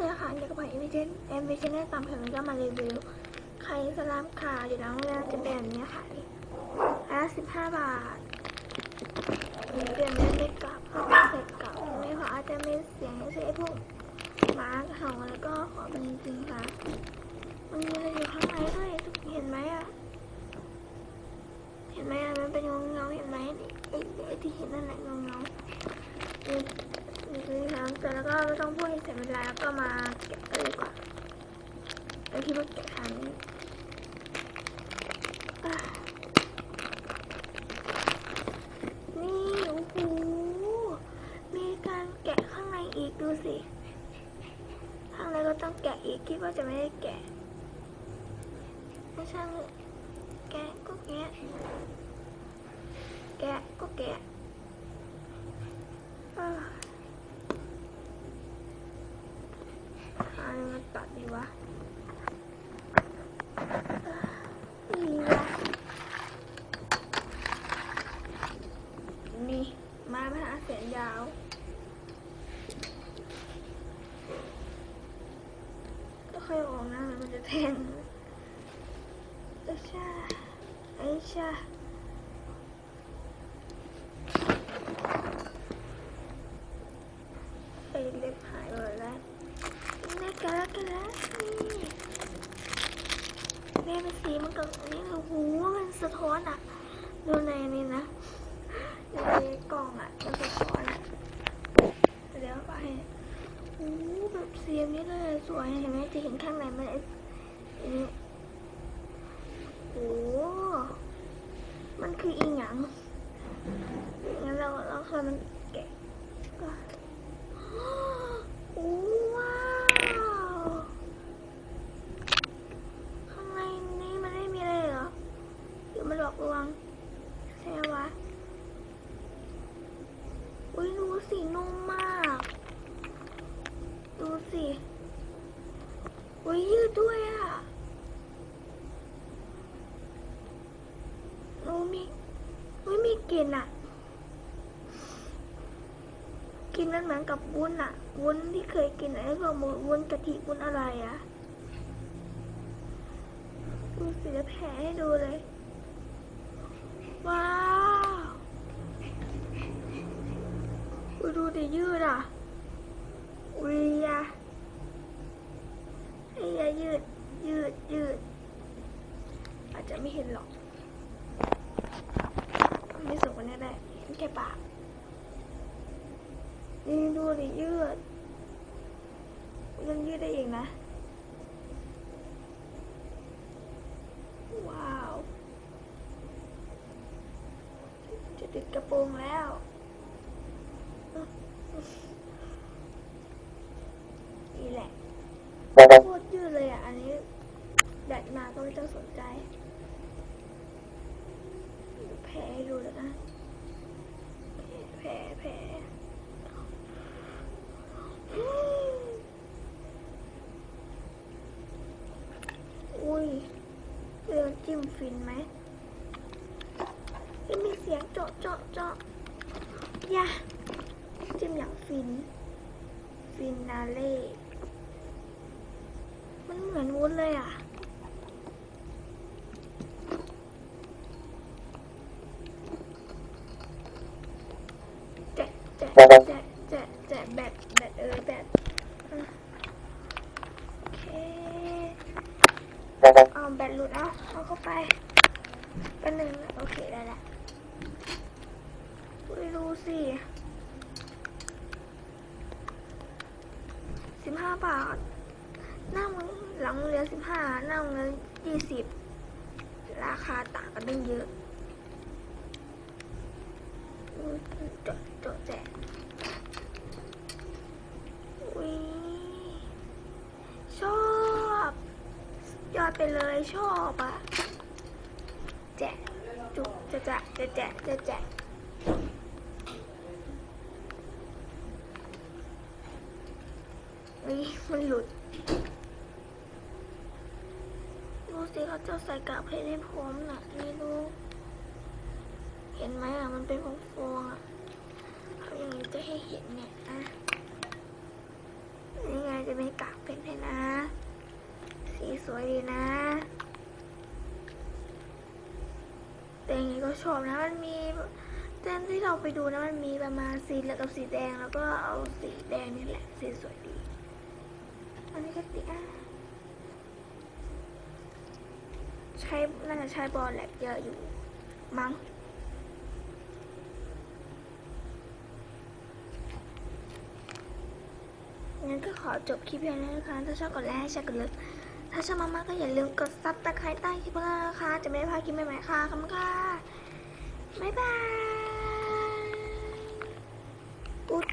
เลยค่ะเกี่ยวกับเอ็มวีเจนเอ็มวีเจนได้ตามเพจมันก็มารีวิว ใครสลามค่ะเดี๋ยวน้องเรียจะเป็นแบบนี้ค่ะอันละสิบห้าบาทเปลี่ยนเป็นเล็กกับเพราะเป็นเสร็จกลับไม่ขออาจจะไมีเสียงใช้พวกมาเห่าแล้วก็ขอเป็นจริงค่ะ มันมีอะไรอยู่ข้างในด้วยทุกเห็นไหมอะ เห็นไหมอะมันเป็นเงาเงาเห็นไหมไอ้ไอ้ที่เห็นนั่นแหละเงาเงา นี่นี่คือทางเสร็จแล้วก็ไม่ต้องพูดให้เสียเวลาแล้วก็มาแกะกันเลยดีกว่าแล้วคิดว่าแกะทันนี่โอ้โหมีการแกะข้างในอีกดูสิข้างในก็ต้องแกะอีกคิดว่าจะไม่ได้แกะไม่ใช่แกะก็แกะแกะก็แกะอ่าอะไรมา ตัดดีวะนี่วะนี่ไมาหาเสียงยาวก็ค่อยออกนะมันจะแทงเอ้ชาไอ้ชาไอ้เล็บหายหมดแล้วนี่กันแล้วกันแล้วนี่แม่เป็น สีมันกับอันนี้โอ้โหมันสะท้อนอะ ดูในนี้นะในกล่องอะมันสะท้อนอะเดี๋ยวไปโอ้แบบเสียงนี้เลยสวยเห็นไหมจะเห็นข้างในมันไอ้ไอ้นี่ โอ้มันคืออีหยังงั้นเราเราเคยมันแกะก็โอ้ว้าว ข้างในนี้มันไม่มีอะไรเหรอหรือมันหลอกลวงใช่ไหมวะ อุ้ยดูสินุ่มมาก ดูสิ อุ้ยยืดด้วยอะ โอ้ มีไม่มีกลิ่นอะกลินมันเหมือนกับวุ้นอะ วุ้นที่เคยกินไอ้พวกวุ้นกะทิวุ้นอะไรอะดูสิจะแผลให้ดูเลย ว้าวดูดิยืดอะอุ้ยยะไอ้ยายืดยืดยืด อาจจะไม่เห็นหรอก ไม่สุกกว่านี้ได้เห็น แค่ปาก นี่ดูดิยืดยังยืดได้อีกนะ ว้าว จะติดกระโปรงแล้วนี่แหละโคตรยืดเลยอะ อันนี้แดดมาก็ไม่ต้องสนใจ แผลให้ดูแล้วนะ แผลแผลอืมอุ้ยเรื่องจิ้ม ฟินไหมจะมีเสียงเจาะเจาะเจาะยะจิ้มอย่างฟิน ฟินนาเล่ มันเหมือนวุ้นเลยอะแจะแจะแจะแจะแจะแบตแบตเออแบตโอเคเอาแบตหลุดเอา เข้าไปเป็นหนึ่งโอเคได้แล้วอุ้ยดูสิสิบห้าบาท หน้าหลังเรียนสิบห้าหน้ามึงยี่สิบราคาต่างกันตั้งเยอะเจาะเจาะแจะอุ้ยชอบยอด ไปเลยชอบอะแจะจุกจะจะจะแจะจะแจะอุ้ยมันหลุดดูสิเขาจะใส่กากเพชรให้ผมน่ะนี่ดูเห็นไหมอะ มันเป็นฟองๆอะเขาอย่างนี้จะให้เห็นเนี่ยอะนี่ไงจะเป็นกากเพชรให้นะ สีสวยดีนะ แต่ยังไงก็ชอบนะมันมีเต้นที่เราไปดูนะมันมีประมาณสีเหลืองกับสีแดงแล้วก็เอาสีแดงนี่แหละสีสวยดี อันนี้ก็ติอะใช้น่าจะใช้บอลแหลกเยอะอยู่มั้งงั้นก็ขอจบคลิปเพียงเท่นี้นะคะถ้าชอบกดไลค์ให้แชร์กดเลิฟ ถ้าชอบมากๆก็อย่าลืมกดซับตะไคร้ใต้คลิปเล้วนะคะ จะไม่ได้พลาดคลิปใหม่ๆค่ะขอบคุณค่ะ บ๊ายบาย กุ๊ด